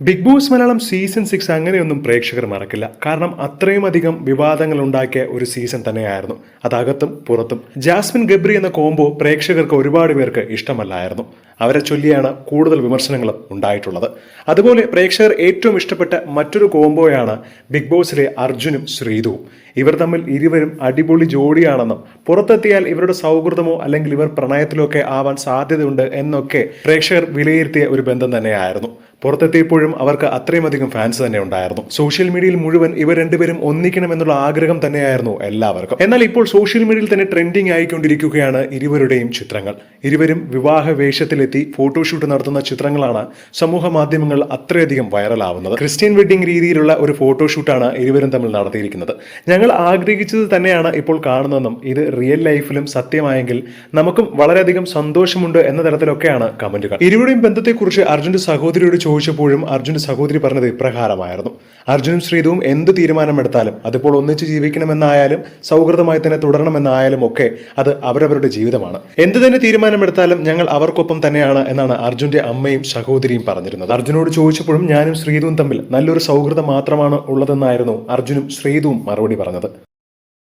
Big Boss Malayalam season six അങ്ങനെയൊന്നും പ്രേക്ഷകർ മറക്കില്ല. കാരണം അത്രയും അധികം വിവാദങ്ങൾ ഉണ്ടാക്കിയ ഒരു സീസൺ തന്നെയായിരുന്നു. അതകത്തും പുറത്തും ജാസ്മിൻ ഗബ്രി എന്ന കോംബോ പ്രേക്ഷകർക്ക് ഒരുപാട് പേർക്ക് ഇഷ്ടമല്ലായിരുന്നു. അവരെ ചൊല്ലിയാണ് കൂടുതൽ വിമർശനങ്ങളും ഉണ്ടായിട്ടുള്ളത്. അതുപോലെ പ്രേക്ഷകർ ഏറ്റവും ഇഷ്ടപ്പെട്ട മറ്റൊരു കോംബോയാണ് ബിഗ് ബോസിലെ അർജുനും ശ്രീതുവും. ഇവർ തമ്മിൽ ഇരുവരും അടിപൊളി ജോഡിയാണെന്നും പുറത്തെത്തിയാൽ ഇവരുടെ സൗഹൃദമോ അല്ലെങ്കിൽ ഇവർ പ്രണയത്തിലൊക്കെ ആവാൻ സാധ്യതയുണ്ട് എന്നൊക്കെ പ്രേക്ഷകർ വിലയിരുത്തിയ ഒരു ബന്ധം തന്നെയായിരുന്നു. പുറത്തെത്തിയപ്പോഴും അവർക്ക് അത്രയുമധികം ഫാൻസ് തന്നെ ഉണ്ടായിരുന്നു. സോഷ്യൽ മീഡിയയിൽ മുഴുവൻ ഇവർ രണ്ടുപേരും ഒന്നിക്കണം എന്നുള്ള ആഗ്രഹം തന്നെയായിരുന്നു എല്ലാവർക്കും. എന്നാൽ ഇപ്പോൾ സോഷ്യൽ മീഡിയയിൽ തന്നെ ട്രെൻഡിങ് ആയിക്കൊണ്ടിരിക്കുകയാണ് ഇരുവരുടെയും ചിത്രങ്ങൾ. ഇരുവരും വിവാഹ വേഷത്തിലെത്തി ഫോട്ടോഷൂട്ട് നടത്തുന്ന ചിത്രങ്ങളാണ് സമൂഹ മാധ്യമങ്ങൾ അത്രയധികം വൈറലാവുന്നത് ക്രിസ്ത്യൻ വെഡിങ് രീതിയിലുള്ള ഒരു ഫോട്ടോഷൂട്ടാണ് ഇരുവരും തമ്മിൽ നടത്തിയിരിക്കുന്നത്. ഞങ്ങൾ ആഗ്രഹിച്ചത് തന്നെയാണ് ഇപ്പോൾ കാണുന്നതെന്നും ഇത് റിയൽ ലൈഫിലും സത്യമായെങ്കിൽ നമുക്കും വളരെയധികം സന്തോഷമുണ്ട് എന്ന തരത്തിലൊക്കെയാണ് കമന്റുകൾ. ഇരുവരുടെയും ബന്ധത്തെക്കുറിച്ച് അർജുന്റെ സഹോദരിയോട് ചോദിച്ചപ്പോഴും അർജുന്റെ സഹോദരി പറഞ്ഞത് ഇപ്രകാരമായിരുന്നു. അർജുനും ശ്രീതുവും എന്ത് തീരുമാനമെടുത്താലും അതിപ്പോൾ ഒന്നിച്ച് ജീവിക്കണമെന്നായാലും സൗഹൃദമായി തന്നെ തുടരണമെന്നായാലും ഒക്കെ അത് അവരവരുടെ ജീവിതമാണ്. എന്ത് തന്നെ തീരുമാനമെടുത്താലും ഞങ്ങൾ അവർക്കൊപ്പം തന്നെയാണ് എന്നാണ് അർജുന്റെ അമ്മയും സഹോദരിയും പറഞ്ഞിരുന്നത്. അർജുനോട് ചോദിച്ചപ്പോഴും ഞാനും ശ്രീതുവും തമ്മിൽ നല്ലൊരു സൗഹൃദം മാത്രമാണ് ഉള്ളതെന്നായിരുന്നു അർജുനും ശ്രീതുവും മറുപടി പറഞ്ഞത്.